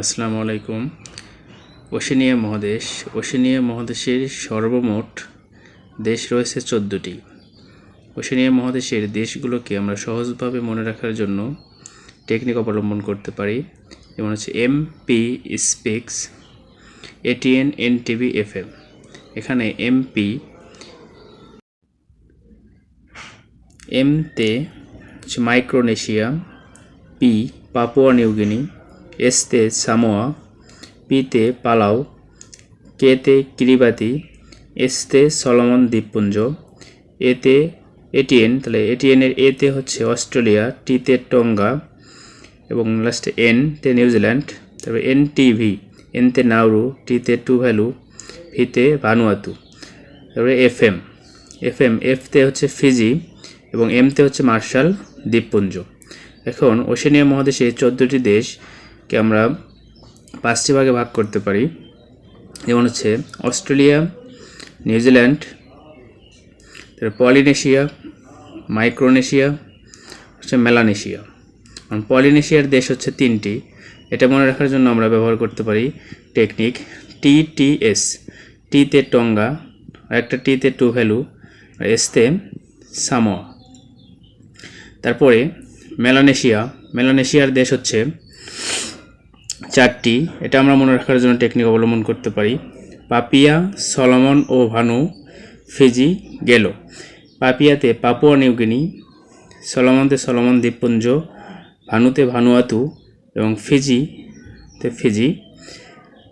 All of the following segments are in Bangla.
আসসালামু আলাইকুম। ওশেনিয়া মহাদেশ। ওশেনিয়া মহাদেশের সর্বমোট দেশ রয়েছে চোদ্দোটি। ওশেনিয়া মহাদেশের দেশগুলোকে আমরা সহজভাবে মনে রাখার জন্য টেকনিক অবলম্বন করতে পারি। যেমন হচ্ছে M P speaks ATN N TV F M এখানে এমপি এমতে হচ্ছে Micronesia P Papua New Guinea এসতে Samoa, পিতে পালাও, কেতে কিরিবাতি এসতে সলোমন দ্বীপপুঞ্জ, এতে এটিএন, তাহলে এটিএনের এতে হচ্ছে অস্ট্রেলিয়া, টিতে টঙ্গা এবং লাস্টে এন, তে নিউজিল্যান্ড তারপরে এন টিভি এনতে নাউরু টিতে টু ভ্যালু ভিতে ভানুয়াতু, তারপরে এফ এম এফ এম এফতে হচ্ছে ফিজি এবং এমতে হচ্ছে মার্শাল দ্বীপপুঞ্জ। এখন ওশেনিয়া মহাদেশে চোদ্দোটি দেশকে আমরা পাঁচটি ভাগে ভাগ করতে পারি। যেমন হচ্ছে Australia, New Zealand Polynesia, Micronesia, হচ্ছে মেলানেশিয়া। পলিনেশিয়ার দেশ হচ্ছে তিনটি। এটা মনে রাখার জন্য আমরা ব্যবহার করতে পারি টেকনিক টি টি এস। টিতে টঙ্গা একটা টিতে টু ভ্যালু এসতে সামোয়া। তারপরে মেলানেশিয়া। মেলানেশিয়ার দেশ হচ্ছে চারটি, এটা আমরা মনে রাখার জন্য টেকনিক অবলম্বন করতে পারি। পাপিয়া, সলমন ও ভানু, ফিজি, গেল। পাপিয়াতে পাপুয়া নিউগিনি, সলোমনতে সলমন দ্বীপপুঞ্জ, ভানুতে ভানুয়াতু এবং ফিজিতে ফিজি।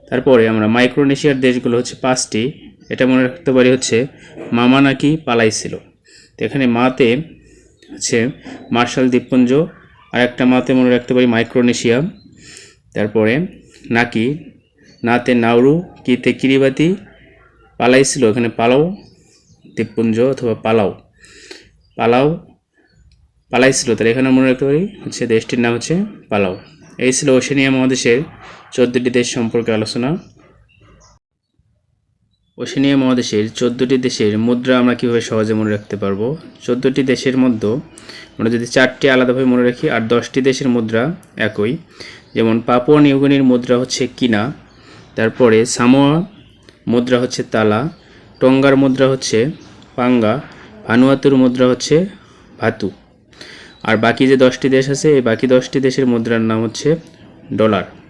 তারপরে আমরা মাইক্রোনেশিয়ার দেশগুলো হচ্ছে পাঁচটি, এটা মনে রাখতে পারি হচ্ছে মামা নাকি পালাইছিল। তো এখানে মাতে হচ্ছে মার্শাল দ্বীপপুঞ্জ আর একটা মাতে মনে রাখতে পারি মাইক্রোনেশিয়া। তারপরে নাকি নাতে নাউরু কিতে কিরিবাতি পালাইছিল? এখানে পালাও, দ্বীপপুঞ্জ অথবা পালাও। পালাও, পালাইছিল। তাহলে এখানে মনে রাখতে পারি হচ্ছে দেশটির নাম হচ্ছে পালাও। এই ছিল ওশেনিয়া মহাদেশের চোদ্দটি দেশ সম্পর্কে আলোচনা। ওশেনিয়া মহাদেশের চোদ্দোটি দেশের মুদ্রা আমরা কীভাবে সহজে মনে রাখতে পারব? চোদ্দোটি দেশের মধ্যে আমরা যদি চারটি আলাদাভাবে মনে রাখি আর দশটি দেশের মুদ্রা একই, যেমন পাপুয়া নিউগিনির মুদ্রা হচ্ছে কিনা, তারপরে সামোয়া মুদ্রা হচ্ছে তালা, টঙ্গার মুদ্রা হচ্ছে পাঙ্গা, ভানুয়াতুর মুদ্রা হচ্ছে ভাতু। আর বাকি যে দশটি দেশ আছে, এই বাকি দশটি দেশের মুদ্রার নাম হচ্ছে ডলার।